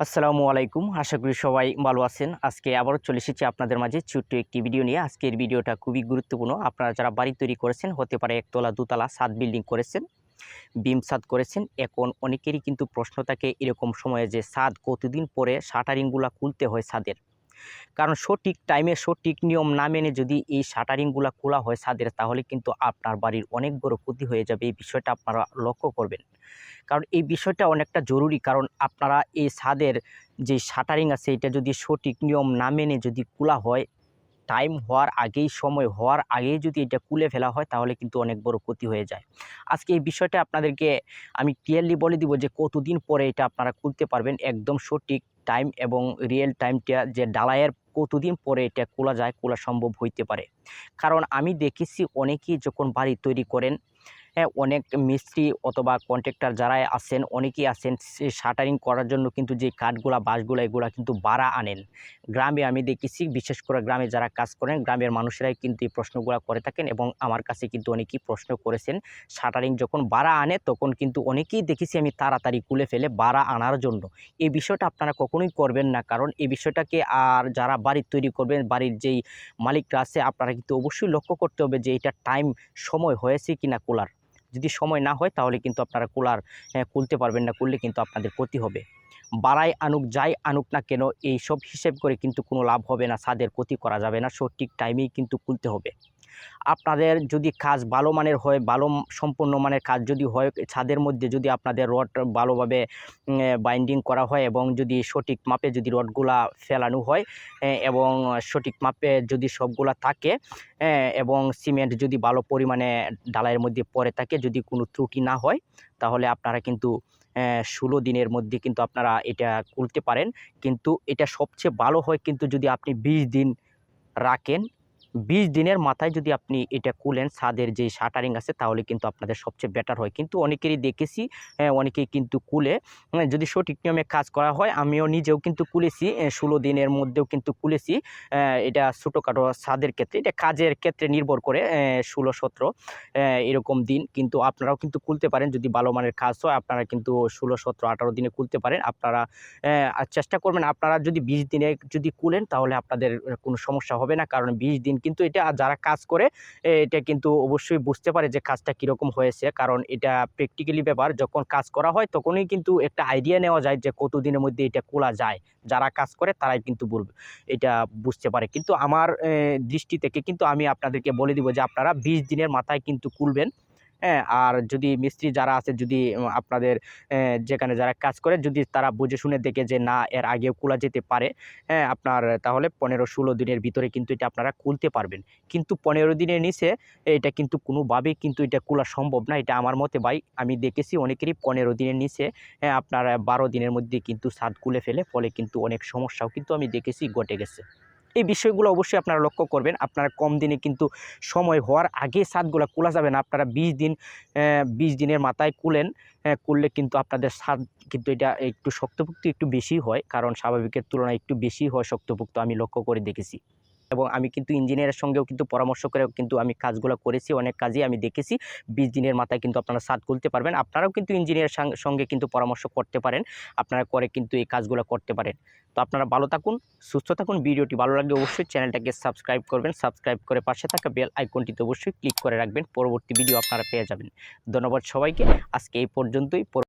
আসসালামু আলাইকুম। আশা করি সবাই ভালো আছেন। আজকে আবারও চলে এসেছি আপনাদের মাঝে ছোট্ট একটি ভিডিও নিয়ে। আজকের ভিডিওটা খুবই গুরুত্বপূর্ণ। আপনারা যারা বাড়ি তৈরি করেছেন, হতে পারে একতলা, দুতলা সাত বিল্ডিং করেছেন বিম সাদ করেছেন, এখন অনেকেরই কিন্তু প্রশ্ন থাকে এরকম সময়ে যে সাদ কতদিন পরে শাটারিংগুলা খুলতে হয় ছাদের? কারণ সঠিক টাইমে সঠিক নিয়ম না মেনে যদি এই শাটারিংগুলো খোলা হয় ছাদের, তাহলে কিন্তু আপনার বাড়ির অনেক বড় ক্ষতি হয়ে যাবে। এই বিষয়টা আপনারা লক্ষ্য করবেন। কারণ এই বিষয়টা অনেকটা জরুরি, কারণ আপনারা এই ছাদের যে শাটারিং আছে, এটা যদি সঠিক নিয়ম না মেনে যদি খোলা হয় টাইম হওয়ার আগেই, সময় হওয়ার আগেই যদি এটা খুলে ফেলা হয়, তাহলে কিন্তু অনেক বড় ক্ষতি হয়ে যায়। আজকে এই বিষয়টা আপনাদেরকে আমি ক্লিয়ারলি বলে দিব যে কতদিন পরে এটা আপনারা খুলতে পারবেন, একদম সঠিক টাইম এবং রিয়েল টাইমটা যে ডালায়ের কতদিন পরে এটা কোলা যায় কোলা সম্ভব হইতে পারে। কারণ আমি দেখেছি অনেকেই যখন বাড়ি তৈরি করেন অনেক মিস্ত্রি অথবা কন্ট্রাক্টর যারা আছেন, অনেকেই আছেন শাটারিং করার জন্য কিন্তু যে কাঠগুলা, বাঁশগুলা, এগুলা কিন্তু বাড়া আনেন। গ্রামে আমি দেখেছি, বিশেষ করে গ্রামে যারা কাজ করেন, গ্রামের মানুষেরাই কিন্তু এই প্রশ্নগুলো করে থাকেন এবং আমার কাছে কিন্তু অনেকেই প্রশ্ন করেছেন। শাটারিং যখন বাড়া আনে, তখন কিন্তু অনেকেই দেখেছি আমি তাড়াতাড়ি কুলে ফেলে বাড়া আনার জন্য। এই বিষয়টা আপনারা কখনোই করবেন না, কারণ এই বিষয়টাকে আর যারা বাড়ি তৈরি করবেন, বাড়ির যেই মালিকরা আছে, আপনারা কিন্তু অবশ্যই লক্ষ্য করতে হবে যে এটা টাইম সময় হয়েছে কিনা কুলার। যদি সময় না হয়, তাহলে কিন্তু আপনারা কুলার খুলতে পারবেন না করলে কিন্তু আপনাদের ক্ষতি হবে। বাড়াই আনুক, যাই আনুক না কেন এই সব হিসেব করে কিন্তু কোনো লাভ হবে না সাদের ক্ষতি করা যাবে না, সঠিক টাইমেই কিন্তু খুলতে হবে। আপনাদের যদি কাজ ভালো মানের হয়, ভালো সম্পূর্ণ মানের কাজ যদি হয়, ছাদের মধ্যে যদি আপনাদের রড ভালোভাবে বাইন্ডিং করা হয় এবং যদি সঠিক মাপে যদি রডগুলা ফেলানো হয় এবং সঠিক মাপে যদি সবগুলা থাকে এবং সিমেন্ট যদি ভালো পরিমাণে ডালাইয়ের মধ্যে পড়ে থাকে, যদি কোনো ত্রুটি না হয়, তাহলে আপনারা কিন্তু ষোলো দিনের মধ্যে কিন্তু আপনারা এটা খুলতে পারেন। কিন্তু এটা সবচেয়ে ভালো হয় কিন্তু যদি আপনি বিশ দিন রাখেন বিশ দিনের মাথায় যদি আপনি এটা খুলেন ছাদের যে শাটারিং আছে তাহলে কিন্তু আপনাদের সবচেয়ে বেটার হয়। কিন্তু অনেকেরই দেখেছি হ্যাঁ, অনেকেই কিন্তু কুলে হ্যাঁ, যদি সঠিক নিয়মে কাজ করা হয় আমিও নিজেও কিন্তু কুলেছি ষোলো দিনের মধ্যেও কিন্তু কুলেছি এটা ছোটোখাটো ছাদের ক্ষেত্রে এটা কাজের ক্ষেত্রে নির্ভর করে ষোলো সতেরো এরকম দিন। কিন্তু আপনারাও কিন্তু খুলতে পারেন যদি ভালো মানের কাজ হয় আপনারা কিন্তু ষোলো সতেরো আঠারো দিনে খুলতে পারেন। আপনারা চেষ্টা করবেন আপনারা যদি বিশ দিনে যদি কুলেন তাহলে আপনাদের কোনো সমস্যা হবে না। কারণ বিশ দিন কিন্তু এটা যারা কাজ করে এটা কিন্তু অবশ্যই বুঝতে পারে যে কাজটা কীরকম হয়েছে। কারণ এটা প্র্যাকটিক্যালি ব্যাপার, যখন কাজ করা হয় তখনই কিন্তু একটা আইডিয়া নেওয়া যায় যে কতদিনের মধ্যে এটা খোলা যায়। যারা কাজ করে তারাই কিন্তু বলবে, এটা বুঝতে পারে। কিন্তু আমার দৃষ্টি থেকে কিন্তু আমি আপনাদেরকে বলে দিব যে আপনারা বিশ দিনের মাথায় কিন্তু খুলবেন। হ্যাঁ আর যদি মিস্ত্রি যারা আছে, যদি আপনাদের যেখানে যারা কাজ করে, যদি তারা বুঝে শুনে দেখে যে না, এর আগেও খোলা যেতে পারে হ্যাঁ আপনার তাহলে পনেরো ষোলো দিনের ভিতরে কিন্তু এটা আপনারা খুলতে পারবেন। কিন্তু পনেরো দিনের নিচে এটা কিন্তু কোনোভাবেই কিন্তু এটা খোলা সম্ভব না। এটা আমার মতে ভাই, আমি দেখেছি অনেকেরই পনেরো দিনের নিচে হ্যাঁ আপনার বারো দিনের মধ্যে কিন্তু ছাদ খুলে ফেলে, ফলে কিন্তু অনেক সমস্যাও কিন্তু আমি দেখেছি, ঘটে গেছে। এই বিষয়গুলো অবশ্যই আপনারা লক্ষ্য করবেন। আপনারা কম দিনে কিন্তু সময় হওয়ার আগে ছাদগুলো খোলা যাবে না। আপনারা বিশ দিন বিশ দিনের মাথায় কুলেন করলে কিন্তু আপনাদের স্বাদ কিন্তু এটা একটু শক্তপোক্ত একটু বেশি হয়, কারণ স্বাভাবিকের তুলনায় একটু বেশি হয় শক্তপোক্ত, আমি লক্ষ্য করে দেখেছি। এবং আমি কিন্তু ইঞ্জিনিয়ারের সঙ্গেও কিন্তু পরামর্শ করে কিন্তু আমি কাজগুলো করেছি, অনেক কাজই আমি দেখেছি। বিশ দিনের মাথায় কিন্তু আপনারা সাদ খুলতে পারবেন। আপনারাও কিন্তু ইঞ্জিনিয়ারের সঙ্গে কিন্তু পরামর্শ করতে পারেন। আপনারা করে কিন্তু এই কাজগুলো করতে পারেন। তো আপনারা ভালো থাকুন, সুস্থ থাকুন। ভিডিওটি ভালো লাগলে অবশ্যই চ্যানেলটাকে সাবস্ক্রাইব করবেন। সাবস্ক্রাইব করে পাশে থাকা বেল আইকনটিতে অবশ্যই ক্লিক করে রাখবেন। পরবর্তী ভিডিও আপনারা পেয়ে যাবেন। ধন্যবাদ সবাইকে। আজকে এই পর্যন্তই। পর-